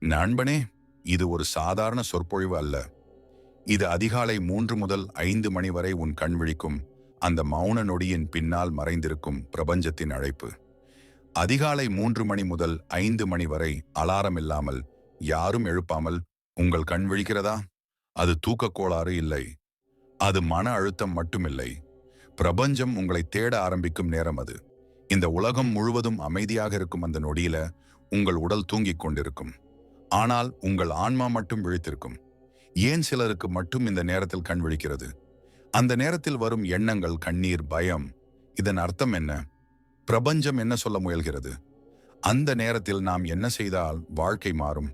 நண்பனே இது ஒரு சாதாரண சொற்பொழிவு அல்ல. இது அதிகாலை மூன்று முதல் ஐந்து மணி வரை உன் கண் விழிக்கும் அந்த மௌன நொடியின் பின்னால் மறைந்திருக்கும் பிரபஞ்சத்தின் அழைப்பு. அதிகாலை மூன்று மணி முதல் ஐந்து மணி வரை அலாரம் இல்லாமல் யாரும் எழுப்பாமல் உங்கள் கண் விழிக்கிறதா? அது தூக்கக்கோளாறு இல்லை. அது மன அழுத்தம் மட்டுமில்லை. பிரபஞ்சம் உங்களை தேட ஆரம்பிக்கும் நேரம் அது. இந்த உலகம் முழுவதும் அமைதியாக இருக்கும் அந்த நொடியில உங்கள் உடல் தூங்கிக் கொண்டிருக்கும். ஆனால் உங்கள் ஆன்மா மட்டும் விழித்திருக்கும். ஏன் சிலருக்கு மட்டும் இந்த நேரத்தில் கண் விழிக்கிறது? அந்த நேரத்தில் வரும் எண்ணங்கள் கண்ணீர் பயம் இதன் அர்த்தம் என்ன? பிரபஞ்சம் என்ன சொல்ல முயல்கிறது? அந்த நேரத்தில் நாம் என்ன செய்தால் வாழ்க்கை மாறும்?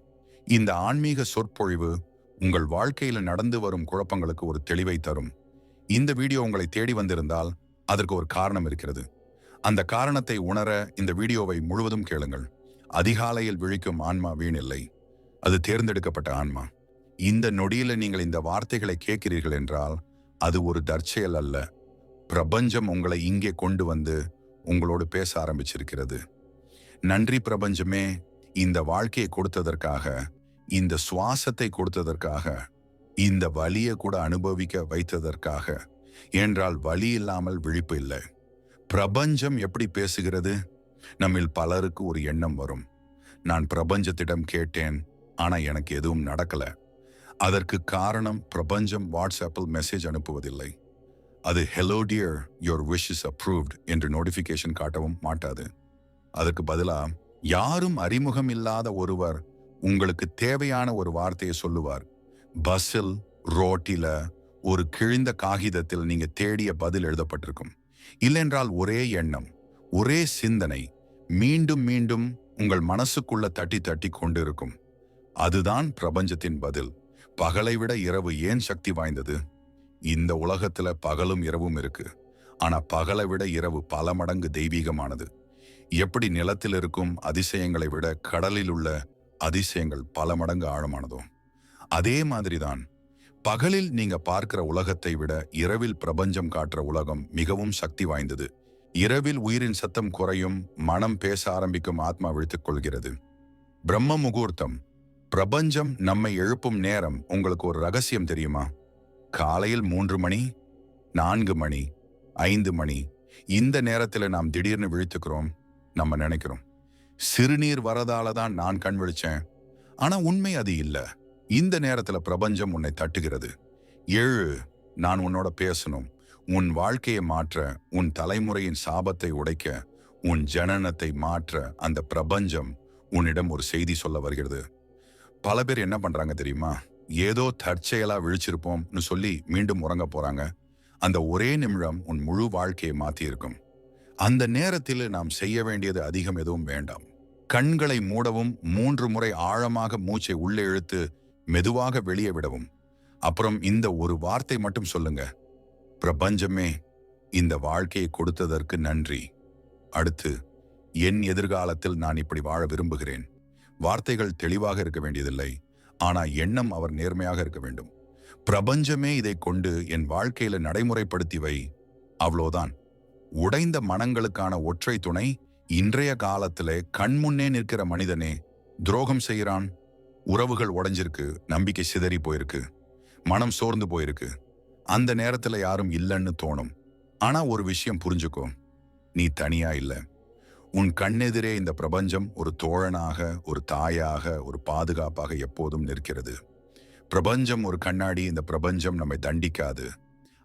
இந்த ஆன்மீக சொற்பொழிவு உங்கள் வாழ்க்கையில நடந்து வரும் குழப்பங்களுக்கு ஒரு தெளிவை தரும். இந்த வீடியோ உங்களை தேடி வந்திருந்தால் அதற்கு ஒரு காரணம் இருக்கிறது. அந்த காரணத்தை உணர இந்த வீடியோவை முழுவதும் கேளுங்கள். அதிகாலையில் விழிக்கும் ஆன்மா வீணில்லை அது தேர்ந்தெடுக்கப்பட்ட ஆன்மா. இந்த நொடியில் நீங்கள் இந்த வார்த்தைகளை கேட்கிறீர்கள் என்றால் அது ஒரு தற்செயல் அல்ல. பிரபஞ்சம் உங்களை இங்கே கொண்டு வந்து உங்களோடு பேச ஆரம்பிச்சிருக்கிறது. நன்றி பிரபஞ்சமே இந்த வாழ்க்கையை கொடுத்ததற்காக இந்த சுவாசத்தை கொடுத்ததற்காக இந்த வலியை கூட அனுபவிக்க வைத்ததற்காக என்றால் வழி இல்லாமல் விழிப்பு இல்லை. பிரபஞ்சம் எப்படி பேசுகிறது? நம்மில் பலருக்கு ஒரு எண்ணம் வரும். நான் பிரபஞ்சத்திடம் கேட்டேன் ஆனா எனக்கு எதுவும் நடக்கல. அதற்கு காரணம் பிரபஞ்சம் வாட்ஸ்அப்பில் மெசேஜ் அனுப்புவதில்லை. அது hello dear your wish is approved என்று நோட்டிஃபிகேஷன் காட்டவும் மாட்டாது. அதற்கு பதிலா யாரும் அறிமுகம் இல்லாத ஒருவர் உங்களுக்கு தேவையான ஒரு வார்த்தையை சொல்லுவார். பஸ்ஸில் ரோட்டில ஒரு கிழிந்த காகிதத்தில் நீங்க தேடிய பதில் எழுதப்பட்டிருக்கும். இல்லென்றால் ஒரே எண்ணம் ஒரே சிந்தனை மீண்டும் மீண்டும் உங்கள் மனசுக்குள்ள தட்டி தட்டி கொண்டிருக்கும். அதுதான் பிரபஞ்சத்தின் பதில். பகலை விட இரவு ஏன் சக்தி வாய்ந்தது? இந்த உலகத்துல பகலும் இரவும் இருக்கு. ஆனா பகலை விட இரவு பல மடங்கு தெய்வீகமானது. எப்படி நிலத்தில் இருக்கும் அதிசயங்களை விட கடலில் உள்ள அதிசயங்கள் பல மடங்கு ஆழமானதோ அதே மாதிரிதான் பகலில் நீங்க பார்க்கிற உலகத்தை விட இரவில் பிரபஞ்சம் காட்டுற உலகம் மிகவும் சக்தி வாய்ந்தது. இரவில் உயிரின் சத்தம் குறையும் மனம் பேச ஆரம்பிக்கும் ஆத்மா விழித்துக் கொள்கிறது. பிரம்ம முகூர்த்தம் பிரபஞ்சம் நம்மை எழுப்பும் நேரம் உங்களுக்கு ஒரு ரகசியம் தெரியுமா? காலையில் மூன்று மணி நான்கு மணி ஐந்து மணி இந்த நேரத்தில் நாம் திடீர்னு விழித்துக்கிறோம் நம்ம நினைக்கிறோம். சிறுநீர் வரதால தான் நான் கண் விழிச்சேன். ஆனா உண்மை அது இல்ல. இந்த நேரத்துல பிரபஞ்சம் உன்னை தட்டுகிறது. எழு நான் உன்னோட பேசணும். உன் வாழ்க்கையை மாற்ற உன் தலைமுறையின் சாபத்தை உடைக்க உன் ஜனனத்தை மாற்ற அந்த பிரபஞ்சம் உன்னிடம் ஒரு செய்தி சொல்ல வருகிறது. பல பேர் என்ன பண்றாங்க தெரியுமா? ஏதோ தற்செயலா விழிச்சிருப்போம்னு சொல்லி மீண்டும் உறங்க போறாங்க. அந்த ஒரே நிமிடம் உன் முழு வாழ்க்கையை மாத்தி இருக்கும் அந்த நேரத்தில் நாம் செய்ய வேண்டியது அதிகம் எதுவும் வேண்டாம். கண்களை மூடவும் மூன்று முறை ஆழமாக மூச்சை உள்ளே இழுத்து மெதுவாக வெளியே விடவும். அப்புறம் இந்த ஒரு வார்த்தை மட்டும் சொல்லுங்க. பிரபஞ்சமே இந்த வாழ்க்கையை கொடுத்ததற்கு நன்றி. அடுத்து என் எதிர்காலத்தில் நான் இப்படி வாழ விரும்புகிறேன். வார்த்தைகள் தெளிவாக இருக்க வேண்டியதில்லை. ஆனா எண்ணம் அவர் நேர்மையாக இருக்க வேண்டும். பிரபஞ்சமே இதை கொண்டு என் வாழ்க்கையில நடைமுறைப்படுத்தி வை. அவ்வளோதான் உடைந்த மனங்களுக்கான ஒற்றை துணை இன்றைய காலத்திலே கண்முன்னே நிற்கிற மனிதனே துரோகம் செய்கிறான். உறவுகள் உடைஞ்சிருக்கு நம்பிக்கை சிதறி போயிருக்கு மனம் சோர்ந்து போயிருக்கு. அந்த நேரத்துல யாரும் இல்லைன்னு தோணும். ஆனா ஒரு விஷயம் புரிஞ்சுக்கோ. நீ தனியா இல்ல. உன் கண்ணெதிரே இந்த பிரபஞ்சம் ஒரு தோழனாக ஒரு தாயாக ஒரு பாதுகாப்பாக எப்போதும் நிற்கிறது. பிரபஞ்சம் ஒரு கண்ணாடி இந்த பிரபஞ்சம் நம்மை தண்டிக்காது.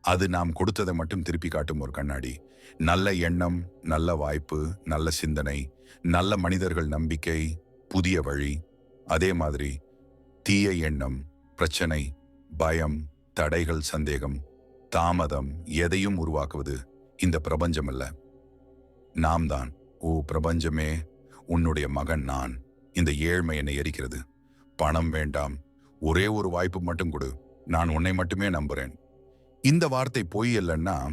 அது நாம் கொடுத்ததை மட்டும் திருப்பி காட்டும் ஒரு கண்ணாடி. நல்ல எண்ணம் நல்ல வாய்ப்பு நல்ல சிந்தனை நல்ல மனிதர்கள் நம்பிக்கை புதிய வழி. அதே மாதிரி தீய எண்ணம் பிரச்சனை பயம் தடைகள் சந்தேகம் தாமதம் எதையும் உருவாக்குவது இந்த பிரபஞ்சம் அல்ல. நாம் தான். ஓ பிரபஞ்சமே உன்னுடைய மகன் நான். இந்த ஏழ்மை என்னை எரிக்கிறது. பணம் வேண்டாம். ஒரே ஒரு வாய்ப்பு மட்டும் கொடு. நான் உன்னை மட்டுமே நம்புறேன். இந்த வார்த்தை பொய் இல்லைன்னா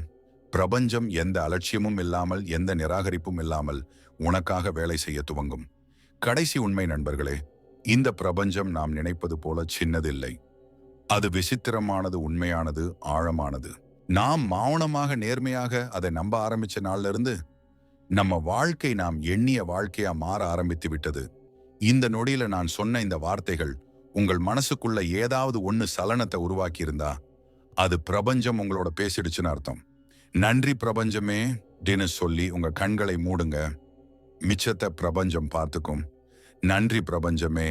பிரபஞ்சம் எந்த அலட்சியமும் இல்லாமல் எந்த நிராகரிப்பும் இல்லாமல் உனக்காக வேலை செய்ய துவங்கும். கடைசி உண்மை நண்பர்களே இந்த பிரபஞ்சம் நாம் நினைப்பது போல சின்னதில்லை. அது விசித்திரமானது உண்மையானது ஆழமானது. நாம் மௌனமாக நேர்மையாக அதை நம்ப ஆரம்பிச்ச நாள்ல இருந்து நம்ம வாழ்க்கை நாம் எண்ணிய வாழ்க்கையா மாற ஆரம்பித்து விட்டது. இந்த நொடியில நான் சொன்ன இந்த வார்த்தைகள் உங்கள் மனசுக்குள்ள ஏதாவது ஒன்று சலனத்தை உருவாக்கி இருந்தா அது பிரபஞ்சம் உங்களோட பேசிடுச்சுன்னு அர்த்தம். நன்றி பிரபஞ்சமே அப்படின்னு சொல்லி உங்க கண்களை மூடுங்க. மிச்சத்தை பிரபஞ்சம் பார்த்துக்கும். நன்றி பிரபஞ்சமே